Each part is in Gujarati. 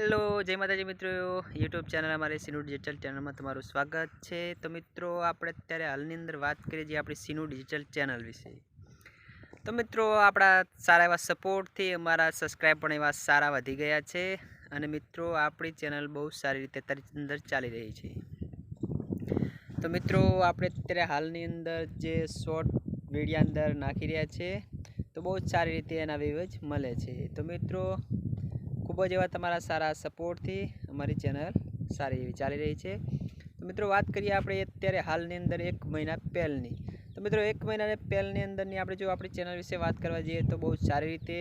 હેલો, જય માતાજી મિત્રો. યુટ્યુબ ચેનલ અમારી સિનુ ડિજિટલ ચેનલમાં તમારું સ્વાગત છે. તો મિત્રો, આપણે અત્યારે હાલની અંદર વાત કરીએ છીએ આપણી સિનુ ડિજિટલ ચેનલ વિશે. તો મિત્રો, આપણા સારા એવા સપોર્ટથી અમારા સબસ્ક્રાઈબ પણ એવા સારા વધી ગયા છે અને મિત્રો, આપણી ચેનલ બહુ સારી રીતે અંદર ચાલી રહી છે. તો મિત્રો, આપણે અત્યારે હાલની અંદર જે શોર્ટ વિડીયા અંદર નાખી રહ્યા છે, તો બહુ જ સારી રીતે એના વ્યૂઝ મળે છે. તો મિત્રો જ એવા તમારા સારા સપોર્ટથી અમારી ચેનલ સારી એવી ચાલી રહી છે. તો મિત્રો વાત કરીએ આપણે અત્યારે હાલની અંદર એક મહિના પહેલની. તો મિત્રો એક મહિના પહેલની અંદરની આપણે જો આપણી ચેનલ વિશે વાત કરવા જઈએ તો બહુ સારી રીતે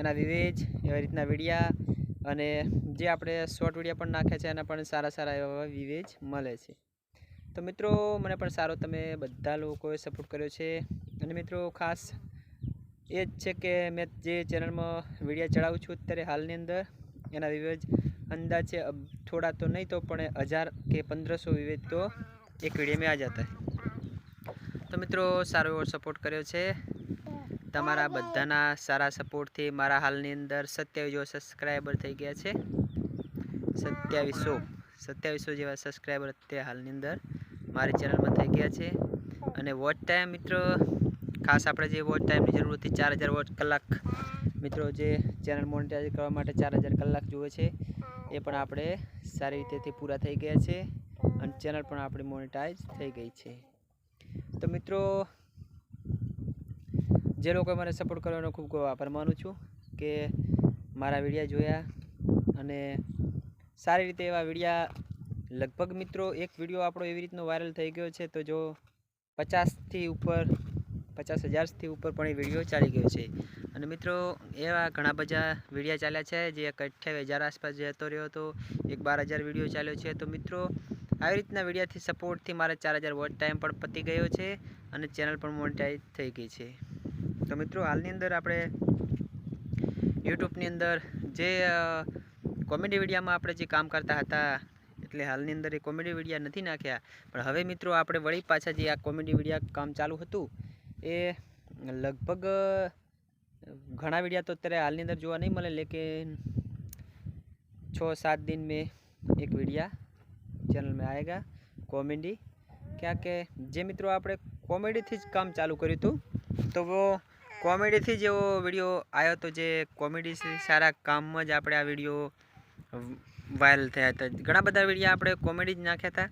એના વિવેજ, એવી રીતના વિડીયા અને જે આપણે શોર્ટ વિડીયા પણ નાખ્યા છે એના પણ સારા સારા એવા વિવેજ મળે છે. તો મિત્રો મને પણ સારો તમે બધા લોકોએ સપોર્ટ કર્યો છે અને મિત્રો ખાસ એ જ છે કે મેં જે ચેનલમાં વીડિયો ચડાવું છું અત્યારે હાલની અંદર, એના વિવેજ અંદાજે થોડા તો નહીં તો, પણ હજાર કે પંદરસો વિવેજ તો એક વિડીયોમાં આ જતા. તો મિત્રો, સારો એવો સપોર્ટ કર્યો છે. તમારા બધાના સારા સપોર્ટથી મારા હાલની અંદર સત્યાવીસો સબસ્ક્રાઈબર થઈ ગયા છે. સત્યાવીસો સત્યાવીસો જેવા સબસ્ક્રાઈબર અત્યારે હાલની અંદર મારી ચેનલમાં થઈ ગયા છે. અને વોચ ટાઈમ મિત્રો ખાસ આપણે જે વોચ ટાઈમની જરૂર હતી, ચાર હજાર વોચ કલાક. મિત્રો, જે ચેનલ મોનિટાઈઝ કરવા માટે ચાર હજાર કલાક જુએ છે, એ પણ આપણે સારી રીતેથી પૂરા થઈ ગયા છે અને ચેનલ પણ આપણી મોનિટાઈઝ થઈ ગઈ છે. તો મિત્રો, જે લોકોએ મને સપોર્ટ કરવાનો ખૂબ ખૂબ આભાર માનું છું કે મારા વિડીયા જોયા અને સારી રીતે એવા વિડીયા, લગભગ મિત્રો, એક વીડિયો આપણો એવી રીતનો વાયરલ થઈ ગયો છે તો જો પચાસથી ઉપર પચાસ હજારથી ઉપર પણ એ વીડિયો ચાલી ગયો છે. અને મિત્રો, એવા ઘણા બધા વિડીયા ચાલ્યા છે, જે એક અઠ્યાવીસ હજાર આસપાસ જતો રહ્યો હતો, એક બાર હજાર વીડિયો ચાલ્યો છે. તો મિત્રો, આવી રીતના વિડીયાથી સપોર્ટથી મારે ચાર હજાર વોચ ટાઈમ પણ પતી ગયો છે અને ચેનલ પણ મોનિટાઈઝ થઈ ગઈ છે. તો મિત્રો, હાલની અંદર આપણે યુટ્યુબની અંદર જે કોમેડી વિડીયામાં આપણે જે કામ કરતા હતા, એટલે હાલની અંદર એ કોમેડી વિડીયા નથી નાખ્યા. પણ હવે મિત્રો, આપણે વળી પાછા જે આ કોમેડી વિડીયા કામ ચાલુ હતું એ લગભગ ઘણા વિડીયા તો અત્યારે હાલની અંદર જોવા નહીં મળે, લેકિન છ સાત દિન મેં એક વિડીયા ચેનલ મેં આવેગા કોમેડી. ક્યાં કે, જે મિત્રો આપણે કોમેડીથી જ કામ ચાલુ કર્યું હતું, તો કોમેડીથી જ એવો વીડિયો આવ્યો હતો જે કોમેડી સારા કામમાં જ આપણે આ વીડિયો વાયરલ થયા હતા. ઘણા બધા વિડીયા આપણે કોમેડી જ નાખ્યા હતા,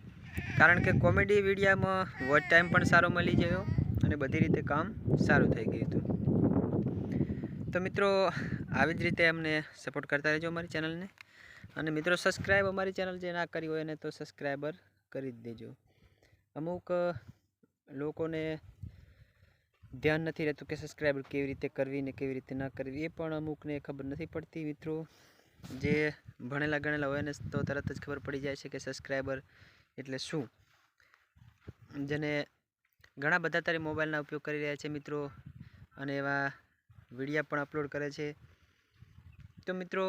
કારણ કે કોમેડી વિડીયામાં વોચ ટાઈમ પણ સારો મળી ગયો. અને બધી રીતે કામ સારું થઈ ગયું હતું. તો મિત્રો, આવી જ રીતે અમને સપોર્ટ કરતા રહેજો અમારી ચેનલને અને મિત્રો સબસ્ક્રાઈબ અમારી ચેનલ જે ના કરી હોય એને તો સબસ્ક્રાઈબર કરી જ દેજો. અમુક લોકોને ધ્યાન નથી રહેતું કે સબસ્ક્રાઈબર કેવી રીતે કરવી ને કેવી રીતે ના કરવી. એ પણ અમુકને ખબર નથી પડતી. મિત્રો, જે ભણેલા ગણેલા હોય ને તો તરત જ ખબર પડી જાય છે કે સબસ્ક્રાઈબર એટલે શું? જેને ઘણા બધા તારે મોબાઈલના ઉપયોગ કરી રહ્યા છે મિત્રો અને એવા વિડીયા પણ અપલોડ કરે છે. તો મિત્રો,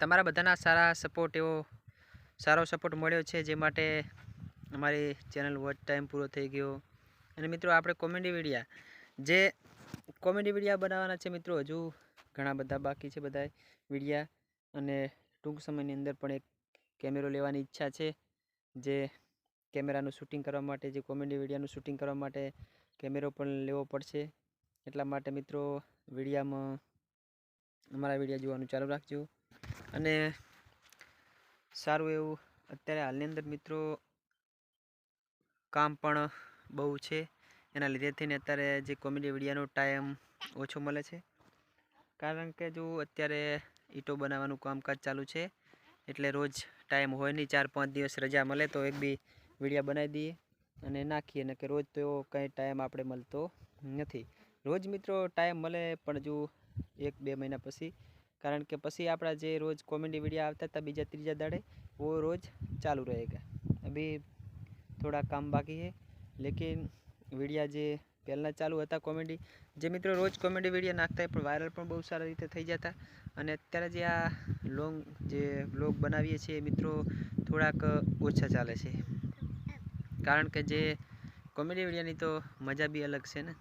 તમારા બધાના સારા સપોર્ટ એવો, સારો સપોર્ટ મળ્યો છે જે માટે અમારી ચેનલ વોચ ટાઈમ પૂરો થઈ ગયો. અને મિત્રો, આપણે કોમેડી વિડીયા, જે કોમેડી વિડીયા બનાવવાના છે મિત્રો, હજુ ઘણા બધા બાકી છે બધા વિડીયા. અને ટૂંક સમયની અંદર પણ એક કેમેરો લેવાની ઈચ્છા છે, જે કેમેરાનું શૂટિંગ કરવા માટે, જે કોમેડી વિડીયાનું શૂટિંગ કરવા માટે કેમેરો પણ લેવો પડશે. એટલા માટે મિત્રો, વિડીયામાં અમારા વિડીયા જોવાનું ચાલુ રાખજો. અને સારું એવું, અત્યારે હાલની અંદર મિત્રો કામ પણ બહુ છે. એના લીધે થઈને અત્યારે જે કોમેડી વિડીયાનો ટાઈમ ઓછો મળે છે. કારણ કે જો અત્યારે ઈંટો બનાવવાનું કામકાજ ચાલુ છે, એટલે રોજ ટાઈમ હોય નહીં, ચાર પાંચ દિવસ રજા મળે તો એક બી વિડીયા બનાવી દઈએ અને નાખીએ ને કે રોજ તો એવો કંઈ ટાઈમ આપણે મળતો નથી. રોજ મિત્રો ટાઈમ મળે પણ જો એક, બે મહિના પછી. કારણ કે પછી આપણા જે રોજ કોમેડી વિડીયા આવતા હતા, બીજા, ત્રીજા દાડે, વો રોજ ચાલુ રહેગા. અભી થોડા કામ બાકી હે. લેકિન વિડીયા જે પહેલાં ચાલુ હતા કોમેડી જે મિત્રો રોજ કોમેડી વિડીયા નાખતા પણ વાયરલ પણ બહુ સારી રીતે થઈ જતા. અને અત્યારે જે આ લોંગ જે બ્લોગ બનાવીએ છીએ મિત્રો થોડાક ઓછા ચાલે છે. કારણ કે જે કોમેડી વિડીયાની તો મજા બી અલગ છે ને.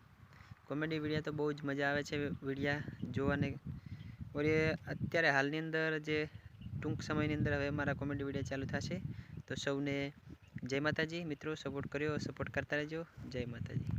કોમેડી વિડીયા તો બહુ જ મજા આવે છે વિડીયા જોવાની. ઓરે અત્યારે હાલની અંદર જે ટૂંક સમયની અંદર હવે મારા કોમેડી વિડીયા ચાલુ થશે. તો સૌને જય માતાજી મિત્રો સપોર્ટ કર્યો સપોર્ટ કરતા રહેજો. જય માતાજી.